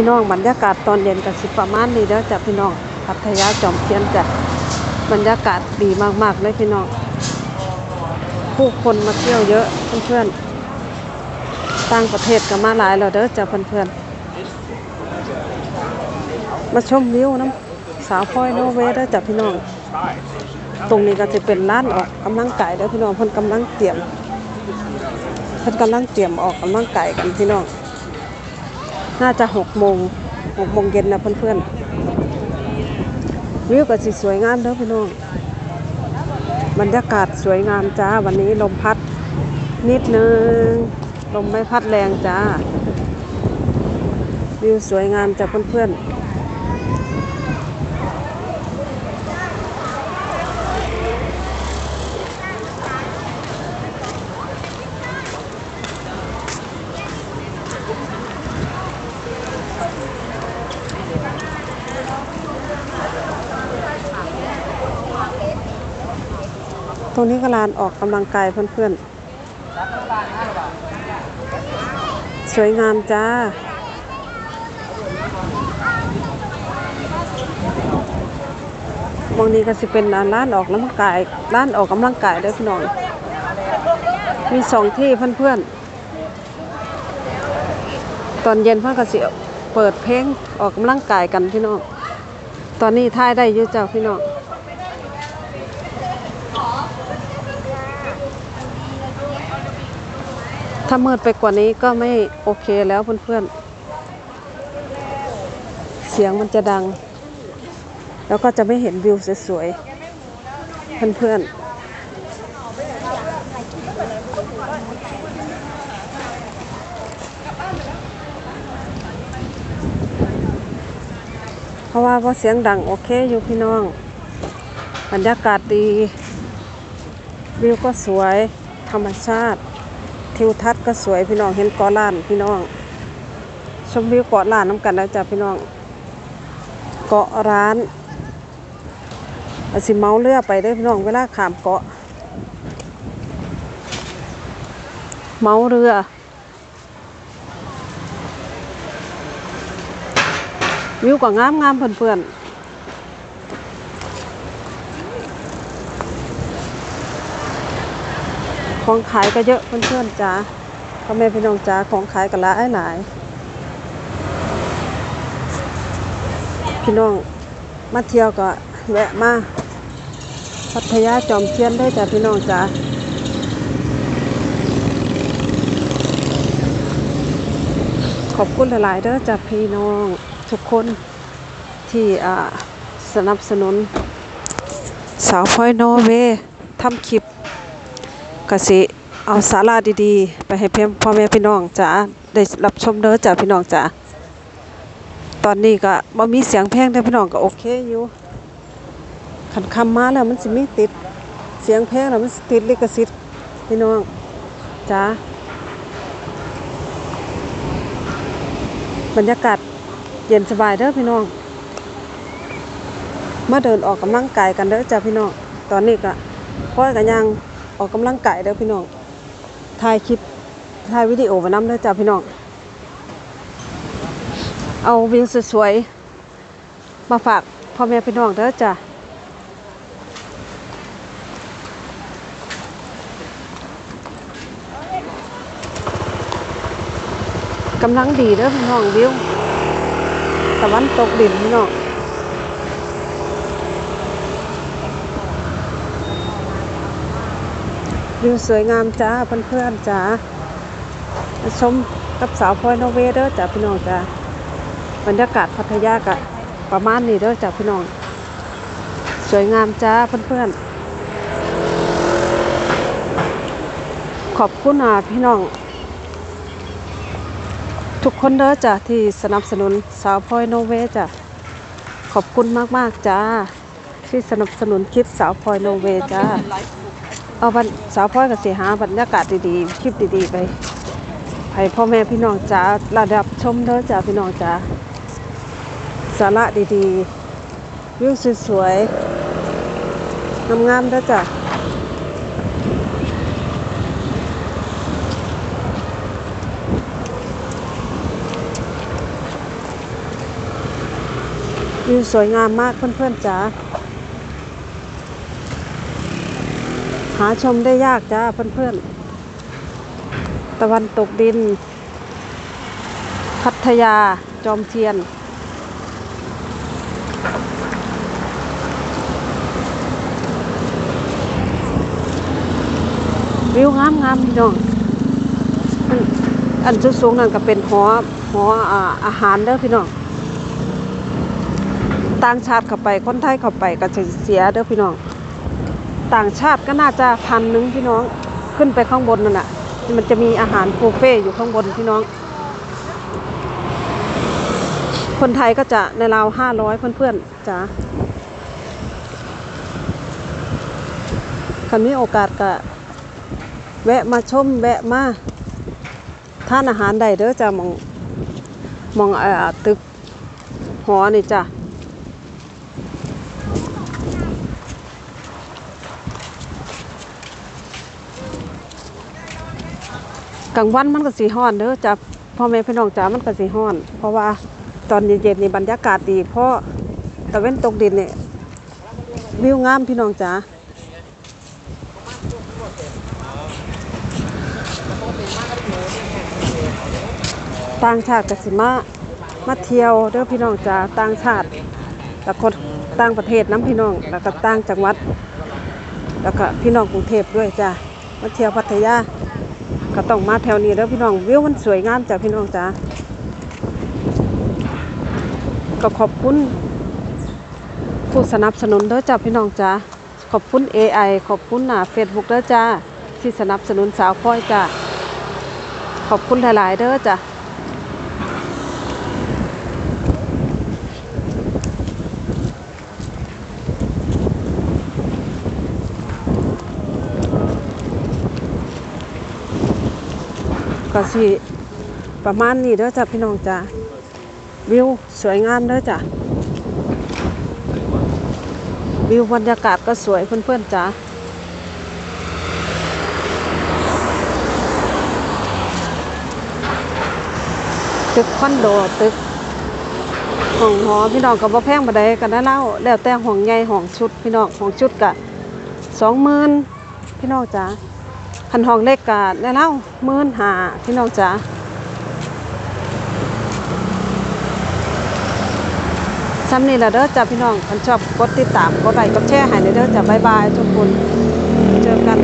พี่น้องบรรยากาศตอนเย็นกับสิประมาณนี้เด้อจ้ะพี่น้องพัทยาจอมเทียนจ้ะบรรยากาศดีมากๆเลยพี่น้องผู้คนมาเที่ยวเยอะเพื่อนๆต่างประเทศก็มาหลายแล้วเด้อจ้ะเพื่อนๆมาชมวิวน้ำสาวพลอยโนเวย์เด้อจ้ะพี่น้องตรงนี้ก็จะเป็นร้านออกกำลังกายเด้อพี่น้องเพิ่นกำลังเตรียมเพิ่นกำลังเตรียมออกกำลังกายกันพี่น้อง น่าจะหกโมงหกโมงเย็นนะเพื่อนๆวิวก็สิสวยงามเด้อพี่น้องบรรยากาศสวยงามจ้า วันนี้ลมพัดนิดนึง ลมไม่พัดแรงจ้า วิวสวยงามจ้าเพื่อนๆ รงนี้ก็ลานออกกำลังกายเพื่อนๆ สวยงามจ้ามองนี้ก็สิเป็นร้านออกกำลังกายร้านออกกำลังกายด้อพี่น้อง มีสองที่เพื่อนๆ ตอนเย็นเพื่อนก็สิเปิดเพลงออกกำลังกายกันพี่น้อง ตอนนี้ท่ายได้เยอะจ้าพี่น้อง ถ้ามืดไปกว่านี้ก็ไม่โอเคแล้วเพื่อนๆ เสียงมันจะดัง แล้วก็จะไม่เห็นวิวสวยๆ เพื่อนๆเพราะว่าพอเสียงดังโอเคอยู่พี่น้อง บรรยากาศดี วิวก็สวยธรรมชาติ ทิวทัศน์ก็สวยพี่น้องเห็นเกาะล้านพี่น้อง ชมวิวเกาะล้านน้ำกันแล้วจ้ะพี่น้อง เกาะร้านอาสิเมาเรือไปได้พี่น้องเวลาขามเกาะ เมาเรือวิวก็งามงามเพื่อนๆ ของขายก็เยอะเพื่อนๆจ้าพ่อแม่พี่น้องจ้าของขายก็หลายหลายพี่น้องมาเที่ยวก็แวะมาพัทยาจอมเทียนได้จ้ะพี่น้องจ้าขอบคุณหลายๆเด้อจ้ะพี่น้องทุกคนที่สนับสนุน สาวพลอยโนเวทำคลิป กสิเอาสาระดีๆ ไปให้เพียงพ่อแม่พี่น้องจ๋าได้รับชมเด้อจ้าพี่น้องจ๋าตอนนี้ก็บ่มีเสียงเพลงแต่พี่น้องก็โอเคอยู่ขันคำมาแล้วมันสิมีติด เสียงเพลงแล้วมันติดลิขสิทธิ์พี่น้องจ๋าบรรยากาศเย็นสบายเด้อพี่น้อง มาเดินออกกำลังกายกันเด้อจ้าพี่น้อง ตอนนี้ก็พ่อยกันยัง ออกกำลังกายเด้อพี่น้องถ่ายคลิปถ่ายวิดีโอมานำเด้อจ้าพี่น้องเอาวิวสวยๆมาฝากพ่อแม่พี่น้องเด้อจ้ะกำลังดีเด้อพี่น้องวิวตะวันตกดินพี่น้อง วิวสวยงามจ้าเพื่อนๆจ้าชมกับสาวพลอยโนเวเด้อจ้าพี่น้องจ้าบรรยากาศพัทยากะประมาณนี้เด้อจ้าพี่น้อง สวยงามจ้าเพื่อนๆขอบคุณอะพี่น้อง ทุกคนเด้อจ้าที่สนับสนุนสาวพลอยโนเวจ้าขอบคุณมากๆจ้าที่สนับสนุนคลิปสาวพลอยโนเวจ้า เอาบันสาวพ่อยกับเสียหาบรรยากาศดีๆ คลิปดีๆ ไปให้พ่อแม่พี่น้องจ๋าระดับชมเด้อจ้าพี่น้องจ๋าสาระดีๆ วิวสวยๆ งามๆเด้อจ้าวิวสวยงามมากเพื่อนๆจ๋า หาชมได้ยากจ้าเพื่อนๆ ตะวันตกดิน พัทยาจอมเทียน วิวงามงามพี่น้องอันอันสูงๆนั่นก็เป็นหอหออาหารเด้อพี่น้อง ต่างชาติเข้าไปคนไทยเข้าไปก็จะเสียเด้อพี่น้อง ต่างชาติก็น่าจะพันหนึงพี่น้องขึ้นไปข้างบนนั่นน่ะมันจะมีอาหารบุฟเฟ่อยู่ข้างบนพี่น้อง คนไทยก็จะในราวห้าร้อยเพื่อนๆจ้าคันนี้โอกาสก็แวะมาชมแวะมาทานอาหารได้เด้อจ้ามองมองเออตึกหอนี่จ้ะ กลางวันมันก็สีห้อนเด้อจ้ะพ่อแม่พี่น้องจ๋ามันก็สีห้อน เพราะว่าตอนเย็นๆนี่บรรยากาศดีเพราะตะเว้นตกดินเนี่ยวิวงามพี่น้องจ๋าต่างชาติกสิมามาเที่ยวเด้อพี่น้องจ๋าต่างชาติแล้วคนต่างประเทศน้ำพี่น้อง แล้วก็ต่างจังหวัด แล้วก็พี่น้องกรุงเทพด้วยจ้ะมาเที่ยวพัทยา ก็ต้องมาแถวนี้แล้วพี่น้องวิวมันสวยงามจ้ะพี่น้องจ้าก็ขอบคุณผู้สนับสนุนเด้อจ้ะพี่น้องจ้าขอบคุณ AI ขอบคุณหน้าเฟซบุ๊กเด้อจ้าที่สนับสนุนสาวค่อยจ้าขอบคุณหลาย ๆ เด้อจ้ะ ก็สิประมาณนี้เด้อจ้ะพี่น้องจ้าวิวสวยงามเด้อจ้ะวิวบรรยากาศก็สวยเพื่อนๆจ้าตึกคอนโดตึกห้องหอพี่น้องกับว่าแพงบ่ไดกันได้เล่าแล้วแต่ห้องใหญ่ห้องชุดพี่น้องห้องชุดกะสองหมื่นพี่น้องจ้า คันห้องเล็กกะได้แล้วมื่นหาพี่น้องจ๋าซ้ำนี่แหละเด้อจ้าพี่น้องคันชอบกดติดตามกดไลค์กดแชร์ให้เด้อจ้าบ๊ายบายทุกคน เจอกัน